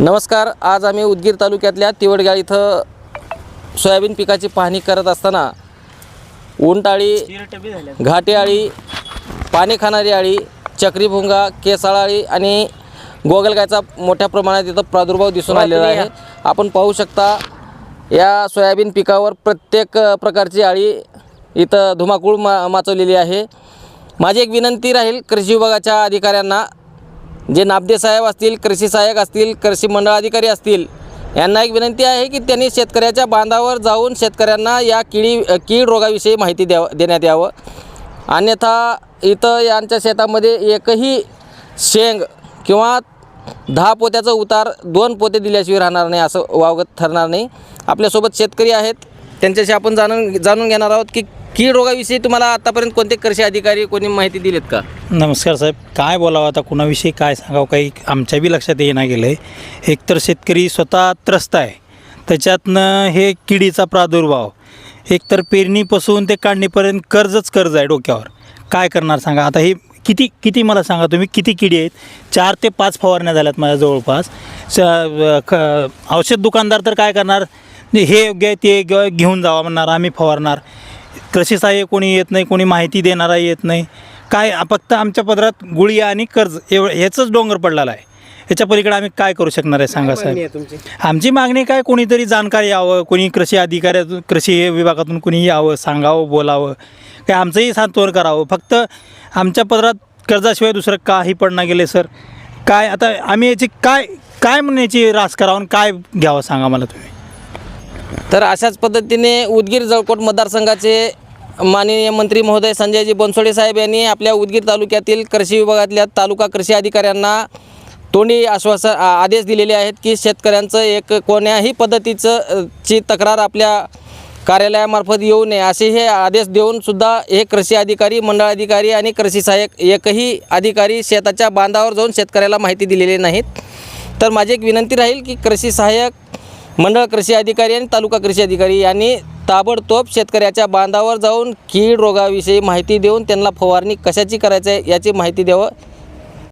नमस्कार आज आम्ही उदगीर तालुक्यातल्या तिवडगाव इथं सोयाबीन पिकाची पाहणी करत असताना उंटाळी घाटे आळी पाणी खाणारी आळी चक्रीभुंगा केसाळ आळी आणि गोगलगायचा मोठ्या प्रमाणात इथं प्रादुर्भाव दिसून आलेला आहे. आपण पाहू शकता या सोयाबीन पिकावर प्रत्येक प्रकारची आळी इथं धुमाकूळ मा माचवलेली आहे. माझी एक विनंती राहील कृषी विभागाच्या अधिकाऱ्यांना जे नाबदे साहेब असतील कृषी सहाय्यक असतील कृषी मंडळ अधिकारी असतील यांना एक विनंती आहे की त्यांनी शेतकऱ्याच्या बांधावर जाऊन शेतकऱ्यांना या किडी कीड रोगाविषयी माहिती द्यावं देण्यात यावं. अन्यथा इथं यांच्या शेतामध्ये एकही शेंग किंवा दहा पोत्याचं उतार दोन पोते दिल्याशिवाय राहणार नाही असं वावगत ठरणार नाही. आपल्यासोबत शेतकरी आहेत त्यांच्याशी आपण जाणून जाणून घेणार आहोत की कीड रोगाविषयी तुम्हाला आतापर्यंत कोणते कृषी अधिकारी कोणी माहिती दिलीत का? नमस्कार साहेब काय बोलावं आता? कुणाविषयी काय सांगावं? काही आमच्या बी लक्षात येणं गेलं आहे एकतर शेतकरी स्वतः त्रस्त आहे. त्याच्यातनं हे किडीचा प्रादुर्भाव. एकतर पेरणीपासून ते काढणीपर्यंत कर्जच कर्ज आहे डोक्यावर. काय करणार सांगा? आता हे किती किती मला सांगा तुम्ही? किती किडी आहेत? चार ते पाच फवारण्या झाल्यात माझ्या जवळपास. औषध दुकानदार तर काय करणार? हे योग्य आहे ते योग्य घेऊन जावा म्हणणार आम्ही फवारणार. कृषी सहाय्य कोणी येत नाही कोणी माहिती देणारा येत नाही. काय फक्त आमच्या पदरात गुळी आणि कर्ज एव ह्याचंच डोंगर पडलेला आहे. ह्याच्या पलीकडे आम्ही काय करू शकणार आहे सांगा साहेब? आमची मागणी काय कोणीतरी जाणकार यावं कोणी कृषी अधिकाऱ्यातून कृषी विभागातून कोणी यावं सांगावं बोलावं. काय आमचंही सांत्वन करावं. फक्त आमच्या पदरात कर्जाशिवाय दुसरं काही पडणं गेले सर. काय आता आम्ही याची काय काय म्हणण्याची रास करावं काय घ्यावं सांगा मला तुम्ही? तर अशाच पद्धतीने उदगीर जळकोट मतदारसंघाचे माननीय मंत्री महोदय संजयजी बनसोडे साहेब यांनी आपल्या उदगीर तालुक्यातील कृषी विभागातल्या तालुका कृषी अधिकाऱ्यांना तोंडी आश्वासन आदेश दिलेले आहेत की शेतकऱ्यांचं एक कोण्याही पद्धतीचं ची तक्रार आपल्या कार्यालयामार्फत येऊ नये असे हे आदेश देऊन सुद्धा हे कृषी अधिकारी मंडळ अधिकारी आणि कृषी सहाय्यक एकही अधिकारी शेताच्या बांधावर जाऊन शेतकऱ्याला माहिती दिलेली नाहीत. तर माझी एक विनंती राहील की कृषी सहाय्यक मंडळ कृषी अधिकारी आणि तालुका कृषी अधिकारी यांनी ताबडतोब शेतकऱ्याच्या बांधावर जाऊन कीड रोगाविषयी माहिती देऊन त्यांना फवारणी कशाची करायचं आहे याची माहिती द्यावं.